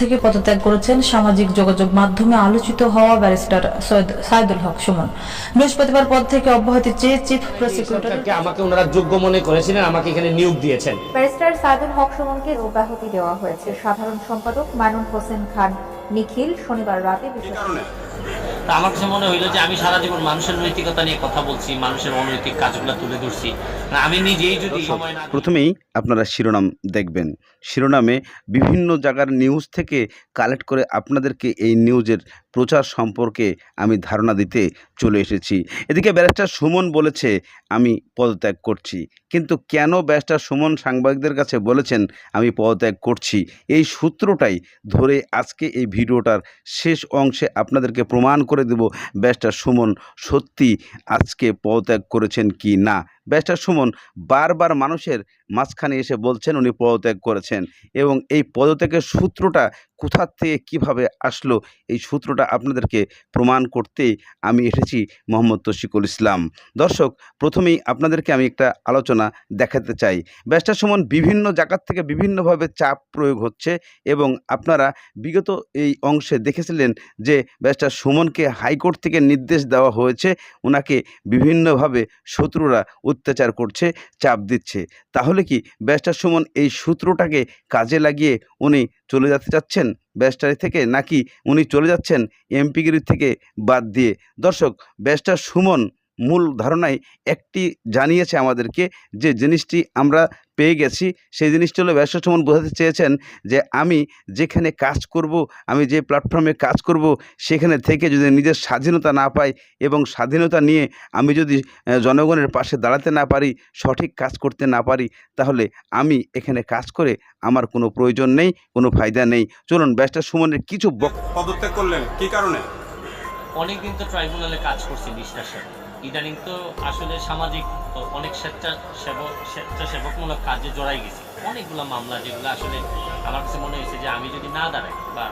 থেকে পদত্যাগ করেছেন সামাজিক যোগাযোগ মাধ্যমে আলোচিত হওয়া ব্যারিস্টার সৈয়দ সাইদুল হক সুমন। বৃহস্পতিবার পদ থেকে অব্যাহতি চেয়ে চিফ প্রসিকিউটরকে আমাকে ওনারা যোগ্য মনে করেছিলেন আমাকে এখানে নিয়োগ দিয়েছেন। ব্যারিস্টার সাইদুল হক সুমনকে অব্যাহতি দেওয়া হয়েছে। সাধারণ সম্পাদক মানুন হোসেন খান নিখিল শনিবার রাতে বিষয়টি তা আমার কাছে মনে হইল যে আমি সারা জীবন মানুষের নৈতিকতা নিয়ে কথা বলছি মানুষের অনৈতিক কাজগুলো তুলে ধরছি। না, আমি নিজেই যদি প্রথমেই আপনারা শিরোনাম দেখবেন। শিরোনামে বিভিন্ন জায়গার নিউজ থেকে কালেক্ট করে আপনাদেরকে এই নিউজের প্রচার সম্পর্কে আমি ধারণা দিতে চলে এসেছি। এদিকে ব্যারিস্টার সুমন বলেছে, আমি পদত্যাগ করছি। কিন্তু কেন ব্যারিস্টার সুমন সাংবাদিকদের কাছে বলেছেন, আমি পদত্যাগ করছি? এই সূত্রটাই ধরে আজকে এই ভিডিওটার শেষ অংশে আপনাদেরকে প্রমাণ করে দেব ব্যারিস্টার সুমন সত্যি আজকে পদত্যাগ করেছেন কি না। ব্যারিস্টার সুমন বারবার মানুষের মাঝখানে এসে বলছেন, উনি পদত্যাগ করেছেন। এবং এই পদত্যাগের সূত্রটা কোথার থেকে কীভাবে আসলো, এই সূত্রটা আপনাদেরকে প্রমাণ করতেই আমি এসেছি মোহাম্মদ তশিকুল ইসলাম। দর্শক, প্রথমেই আপনাদেরকে আমি একটা আলোচনা দেখাতে চাই। ব্যারিস্টার সুমন বিভিন্ন জায়গার থেকে বিভিন্নভাবে চাপ প্রয়োগ হচ্ছে এবং আপনারা বিগত এই অংশে দেখেছিলেন যে ব্যারিস্টার সুমনকে হাইকোর্ট থেকে নির্দেশ দেওয়া হয়েছে। ওনাকে বিভিন্নভাবে শত্রুরা অত্যাচার করছে, চাপ দিচ্ছে। তাহলে কি ব্যারিস্টার সুমন এই সূত্রটাকে কাজে লাগিয়ে উনি চলে যেতে চাচ্ছেন ব্যারিস্টারি থেকে, নাকি উনি চলে যাচ্ছেন এমপিগিরি থেকে বাদ দিয়ে? দর্শক, ব্যারিস্টার সুমন মূল ধারণাই একটি জানিয়েছে আমাদেরকে যে জিনিসটি আমরা পেয়ে গেছি সেই জিনিসটি হলো ব্যারিস্টার সুমন বোঝাতে চেয়েছেন যে আমি যেখানে কাজ করব আমি যে প্ল্যাটফর্মে কাজ করব সেখানে থেকে যদি নিজের স্বাধীনতা না পাই এবং স্বাধীনতা নিয়ে আমি যদি জনগণের পাশে দাঁড়াতে না পারি সঠিক কাজ করতে না পারি তাহলে আমি এখানে কাজ করে আমার কোনো প্রয়োজন নেই কোনো ফায়দা নেই। চলুন ব্যারিস্টার সুমনের কিছু পদত্যাগ করলেন কি কারণে? অনেকদিন তো ট্রাইব্যুনালে কাজ করছি বিশ্বাসের। ইদানিং তো আসলে সামাজিক অনেক স্বেচ্ছাসেবক স্বেচ্ছাসেবকমূলক কাজে জড়াই গেছি। অনেকগুলো মামলা যেগুলো আসলে আমার কাছে মনে হয়েছে যে আমি যদি না দাঁড়াই বা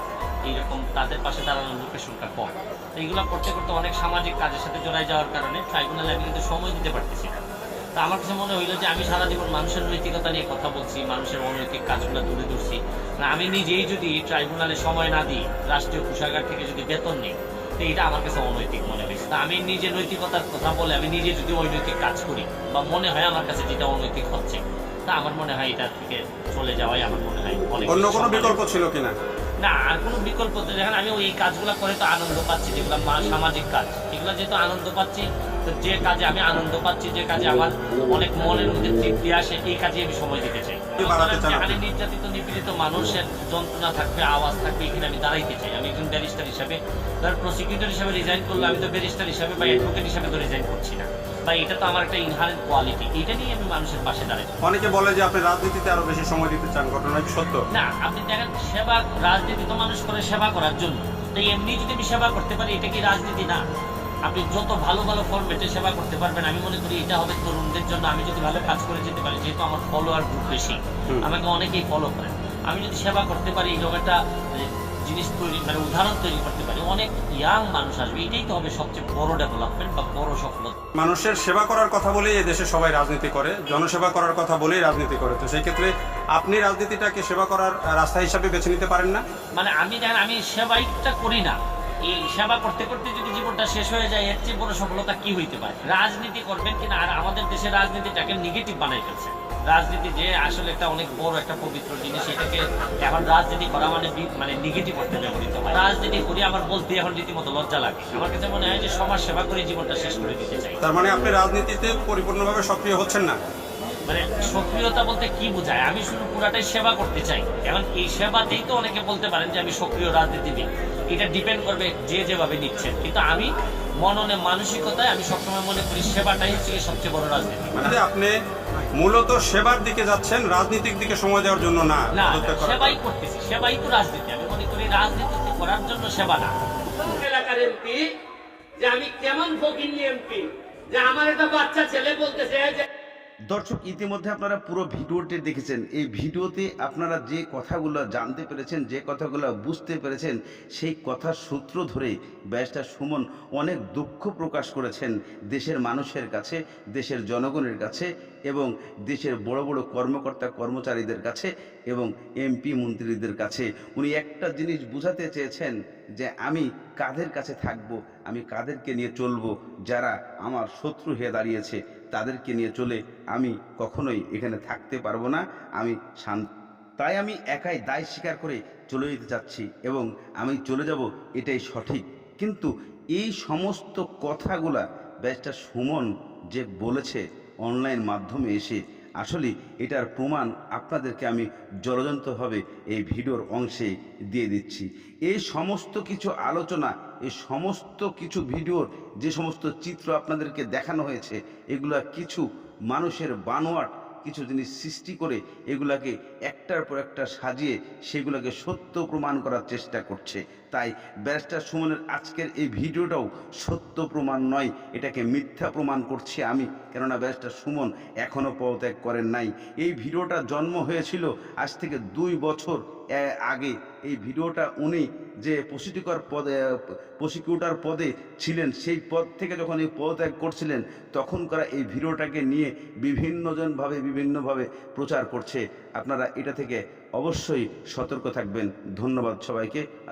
এইরকম তাদের পাশে দাঁড়ানোর লোকের সংখ্যা কম, তো এইগুলো করতে করতে অনেক সামাজিক কাজের সাথে জড়াই যাওয়ার কারণে ট্রাইব্যুনালে আমি কিন্তু সময় দিতে পারতেছি না। তা আমার কাছে মনে হইল যে আমি সারা জীবন মানুষের নৈতিকতা নিয়ে কথা বলছি, মানুষের অনৈতিক কাজগুলো তুলে ধরছি। না আমি নিজেই যদি ট্রাইব্যুনালে সময় না দিই, রাষ্ট্রীয় কোষাগার থেকে যদি বেতন নিই, তো এটা আমার কাছে অনৈতিক মনে হয়েছে। তা আমি নিজে নৈতিকতার কথা বলে আমি নিজে যদি অনৈতিক কাজ করি বা মনে হয় আমার কাছে যেটা অনৈতিক হচ্ছে তা আমার মনে হয় এটা থেকে চলে যাওয়াই আমার মনে হয় অন্য কোনো বিকল্প ছিল কিনা? না আর কোনো বিকল্প দেখেন আমি ওই কাজগুলো করে তো আনন্দ পাচ্ছি যেগুলো মা- সামাজিক কাজ। এগুলো যেহেতু আনন্দ পাচ্ছি তো যে কাজে আমি আনন্দ পাচ্ছি যে কাজে আমার অনেক মনের মধ্যে তৃপ্তি আসে এই কাজে আমি সময় দিতে চাই। যেখানে নির্যাতিত নিপীড়িত মানুষের যন্ত্রণা থাকবে আওয়াজ থাকবে এখানে আমি দাঁড়াইতে চাই। আমি একজন ব্যারিস্টার হিসাবে। ধর প্রসিকিউটর হিসাবে রিজাইন করলে আমি তো ব্যারিস্টার হিসাবে বা অ্যাডভোকেট হিসাবে তো রিজাইন করছি না। বা এটা তো আমার একটা ইনহারেন্ট কোয়ালিটি এটা নিয়ে আমি মানুষের পাশে দাঁড়াই। অনেকে বলে যে আপনি রাজনীতিতে আরও বেশি সময় দিতে চান ঘটনা সত্য? না আপনি দেখেন সেবা রাজনীতি তো মানুষ করে সেবা করার জন্য। এমনি যদি আমি সেবা করতে পারি এটা কি রাজনীতি? না। আপনি যত ভালো ভালো ফর্মেটে সেবা করতে পারবেন আমি মনে করি এটা হবে তরুণদের জন্য আমি যদি ভালো কাজ করে যেতে পারি যেহেতু আমার ফলোয়ার গ্রুপ বেশি আমাকে অনেকেই ফলো করে আমি যদি সেবা করতে পারি এরকম একটা জিনিস তৈরি মানে উদাহরণ তৈরি করতে পারি অনেক ইয়াং মানুষ আসবে এটাই তো হবে সবচেয়ে বড় ডেভেলপমেন্ট বা বড় সফলতা। মানুষের সেবা করার কথা বলেই এদেশে সবাই রাজনীতি করে জনসেবা করার কথা বলেই রাজনীতি করে। তো সেই ক্ষেত্রে আপনি রাজনীতিটাকে সেবা করার রাস্তা হিসাবে বেছে নিতে পারেন না? মানে আমি আমি সেবাইটা করি না এই সেবা করতে করতে যদি জীবনটা শেষ হয়ে যায়, এর চেয়ে বড় সফলতা কি হইতে পারে? রাজনীতি করবেন কিনা? আর আমাদের দেশের রাজনীতিটাকে নেগেটিভ বানাই ফেলছে। রাজনীতি যে আসলে একটা অনেক বড় একটা পবিত্র জিনিস, এটাকে এখন রাজনীতি করা মানে মানে নেগেটিভ করতে ব্যবহৃত হয়। রাজনীতি করি আমার বলতে এখন রীতিমতো লজ্জা লাগে। আমার কাছে মনে হয় যে সমাজ সেবা করে জীবনটা শেষ করে দিতে চাই। তার মানে আপনি রাজনীতিতে পরিপূর্ণভাবে সক্রিয় হচ্ছেন না? মানে সক্রিয়তা বলতে কি বোঝায়? আমি শুধু পুরাটাই সেবা করতে চাই। এখন এই সেবাতেই তো অনেকে বলতে পারেন যে আমি সক্রিয় রাজনীতিবিদ। এটা ডিপেন্ড করবে যে যেভাবে নিচ্ছেন কিন্তু আমি মননে মানসিকতায় আমি সবসময় মনে করি সেবাটাই হচ্ছে সবচেয়ে বড় রাজনীতি। মানে আপনি মূলত সেবার দিকে যাচ্ছেন রাজনীতিক দিকে সময় দেওয়ার জন্য না না সেবাই করতেছি। সেবাই তো রাজনীতি। আমি মনে করি রাজনীতি করার জন্য সেবা না। এলাকার এমপি যে আমি কেমন ফকিন্নি এমপি? যে আমার একটা বাচ্চা ছেলে বলতেছে যে দর্শক, ইতিমধ্যে আপনারা পুরো ভিডিওটি দেখেছেন। এই ভিডিওতে আপনারা যে কথাগুলো জানতে পেরেছেন, যে কথাগুলো বুঝতে পেরেছেন, সেই কথার সূত্র ধরে ব্যারিস্টার সুমন অনেক দুঃখ প্রকাশ করেছেন দেশের মানুষের কাছে, দেশের জনগণের কাছে এবং দেশের বড় বড় কর্মকর্তা কর্মচারীদের কাছে এবং এমপি মন্ত্রীদের কাছে। উনি একটা জিনিস বুঝাতে চেয়েছেন যে আমি কাদের কাছে থাকব? আমি কাদেরকে নিয়ে চলবো? যারা আমার শত্রু হয়ে দাঁড়িয়েছে, তাদেরকে নিয়ে চলে আমি কখনোই এখানে থাকতে পারব না। আমি শান্ত তাই আমি একাই দায় স্বীকার করে চলে যেতে চাচ্ছি এবং আমি চলে যাব এটাই সঠিক। কিন্তু এই সমস্ত কথাগুলা ব্যারিস্টার সুমন যে বলেছে অনলাইন মাধ্যমে এসে আসলে এটার প্রমাণ আপনাদেরকে আমি জলজন্তভাবে এই ভিডিওর অংশে দিয়ে দিচ্ছি। এই সমস্ত কিছু আলোচনা এই সমস্ত কিছু ভিডিওর যে সমস্ত চিত্র আপনাদেরকে দেখানো হয়েছে, এগুলা কিছু মানুষের বানোয়াট, কিছু জিনিস সৃষ্টি করে এগুলাকে একটার পর একটা সাজিয়ে সেগুলোকে সত্য প্রমাণ করার চেষ্টা করছে। তাই ব্যারিস্টার সুমনের আজকের এই ভিডিওটাও সত্য প্রমাণ নয়, এটাকে মিথ্যা প্রমাণ করছি আমি, কেননা ব্যারিস্টার সুমন এখনও পদত্যাগ করেন নাই। এই ভিডিওটা জন্ম হয়েছিল আজ থেকে দুই বছর আগে। এই ভিডিওটা উনি যে প্রসিকিউটর পদে, প্রসিকিউটার পদে ছিলেন, সেই পদ থেকে যখন এই পদত্যাগ করছিলেন তখন করা এই ভিডিওটাকে নিয়ে বিভিন্নজনভাবে, বিভিন্নভাবে প্রচার করছে। আপনারা এটা থেকে অবশ্যই সতর্ক থাকবেন। ধন্যবাদ সবাইকে।